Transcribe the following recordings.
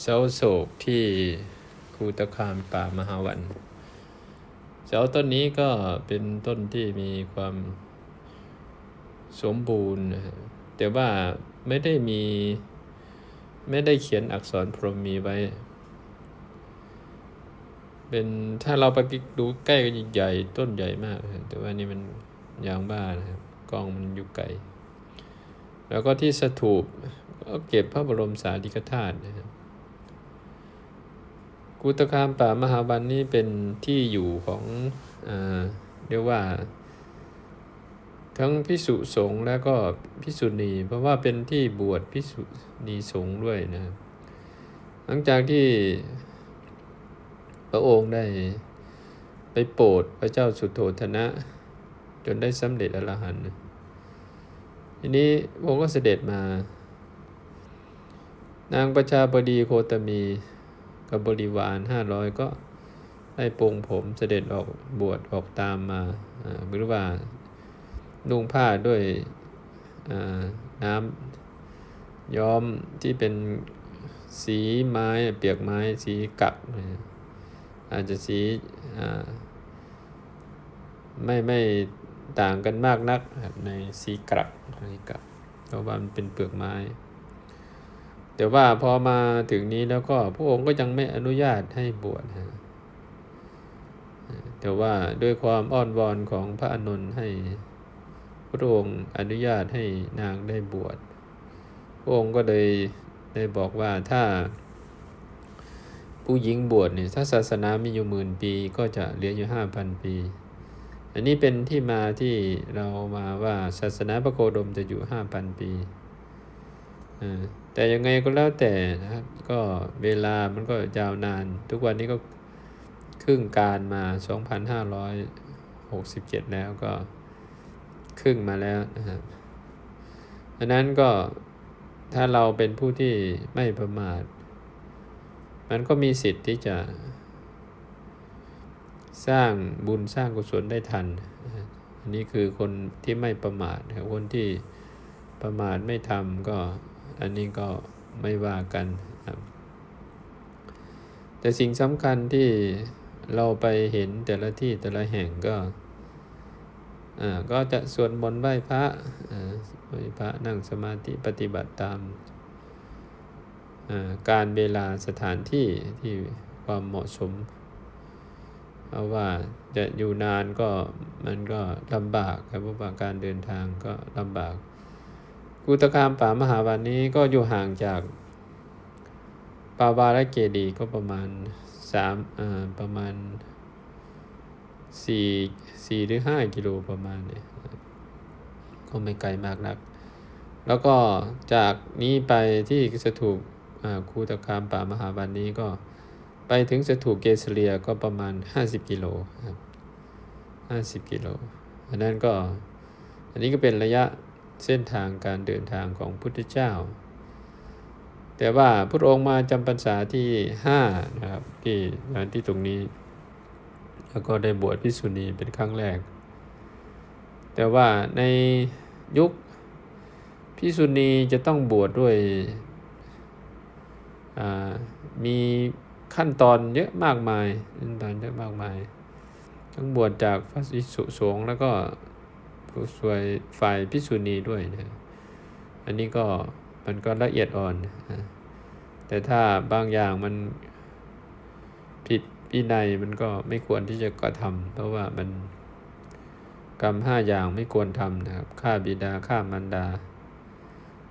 เสาโศกที่คูตะคามป่ามหาวัน เสาต้นนี้ก็เป็นต้นที่มีความสมบูรณ์นะฮะแต่ว่าไม่ได้มี ไม่ได้เขียนอักษรพรหมีไว้ เป็นถ้าเราไปดูใกล้ก็ใหญ่ต้นใหญ่มาก แต่ว่านี่มันยางบ้านะครับกล้องมันอยู่ไกล แล้วก็ที่สถูปก็เก็บพระบรมสารีริกธาตุนะครับ กุตคามป่ามหาวันนี่เป็นที่อยู่ของอเรียกว่า ทั้งพิสุสงฆ์แล้วก็พิสุณี เพราะว่าเป็นที่บวชพิสุณีสงฆ์ด้วยนะครับหลังจากที่พระองค์ได้ไปโปรดพระเจ้าสุโธธนะ จนได้สำเร็จอรหันต์ทีนี้พระองค์ก็เสด็จมา นางประชาบดีโคตมี กับบริวารห้าร้อยก็ได้ปรงผมเสด็จออกบวชออกตามมาหรือว่านุ่งผ้าด้วยน้ำย้อมที่เป็นสีไม้เปียกไม้สีกักอาจจะสีไม่ไม่ต่างกันมากนักในสีกรักสีกักเพราะว่ามันเป็นเปลือกไม้ แต่ว่าพอมาถึงนี้แล้วก็พระองค์ก็ยังไม่อนุญาตให้บวชนะแต่ว่าด้วยความอ้อนวอนของพระอนุนให้พระองค์อนุญาตให้นางได้บวชพระองค์ก็เลยได้บอกว่าถ้าผู้หญิงบวชเนี่ยถ้าศาสนามีอยู่หมื่นปีก็จะเหลืออยู่ห้าพันปี อันนี้เป็นที่มาที่เรามาว่าศาสนาพระโคดมจะอยู่ห้าพันปีอ่า แต่ยังไงก็แล้วแต่นะครับ ก็เวลามันก็ยาวนาน ทุกวันนี้ก็ครึ่งการมา 2,567 แล้วก็ครึ่งมาแล้วนะครับดังนั้นก็ถ้าเราเป็นผู้ที่ไม่ประมาท มันก็มีสิทธิ์ที่จะ สร้างบุญสร้างกุศลได้ทัน อันนี้คือคนที่ไม่ประมาทคนที่ประมาทไม่ทำก็ อันนี้ก็ไม่ว่ากันครับแต่สิ่งสำคัญที่เราไปเห็นแต่ละที่แต่ละแห่งก็อ่าก็จะสวดมนต์ไหว้พระอ่าไหว้พระนั่งสมาธิปฏิบัติตามการเวลาสถานที่ที่ความเหมาะสมเพราะว่าจะอยู่นานก็มันก็ลำบากครับเพราะว่าการเดินทางก็ลำบาก กุตคามป่ามหาวันนี้ก็อยู่ห่างจากปาวาและเกดีก็ประมาณสามอ่าประมาณสี่สี่หรือห้ากิโลประมาณเนี่ยก็ไม่ไกลมากนัก แล้วก็จากนี้ไปที่สถูปคูตคามป่ามหาวันนี้ก็ไปถึงสถูปเกสเลียก็ประมาณห้าสิบกิโลครับห้าสิบกิโลอันนั้นก็อันนี้ก็เป็นระยะ เส้นทางการเดินทางของพุทธเจ้า แต่ว่าพระองค์มาจำพรรษาที่ห้านะครับที่งานที่ตรงนี้ แล้วก็ได้บวชพิสุณีเป็นครั้งแรก แต่ว่าในยุคพิสุณีจะต้องบวชดด้วยมีขั้นตอนเยอะมากมายขั้นตอนเยอะมากมาย ทั้งบวชจากพระสิสุสงฆ์แล้วก็ ผู้สวยฝ่ายพิสุณีด้วยนะอันนี้ก็มันก็ละเอียดอ่อนนะแต่ถ้าบางอย่างมันผิดปีในมันก็ไม่ควรที่จะกระทำเพราะว่ามันกรรมห้าอย่างไม่ควรทำนะครับฆ่าบิดาฆ่ามารดา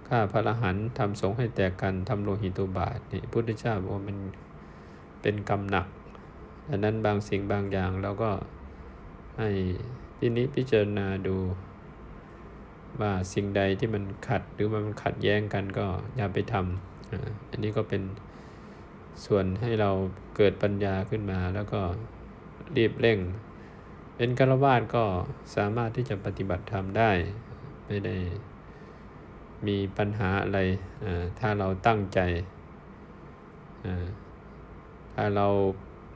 ฆ่าพระรหันทำสงให้แตกกันทำโลหิตุบาทนี่พุทธเจ้าบอกว่ามันเป็นกรรมหนักดังนั้นบางสิ่งบางอย่างเราก็ให้ ทีนี้พิจารณาดู ว่าสิ่งใดที่มันขัดหรือมันขัดแย้งกันก็อย่าไปทำอันนี้ก็เป็นส่วนให้เราเกิดปัญญาขึ้นมาแล้วก็รีบเร่ง เป็นกรวาดก็สามารถที่จะปฏิบัติธรรมได้ ไม่ได้มีปัญหาอะไร ถ้าเราตั้งใจ ถ้าเรา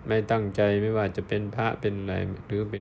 ไม่ตั้งใจไม่ว่าจะเป็นพระเป็นอะไรหรือเป็น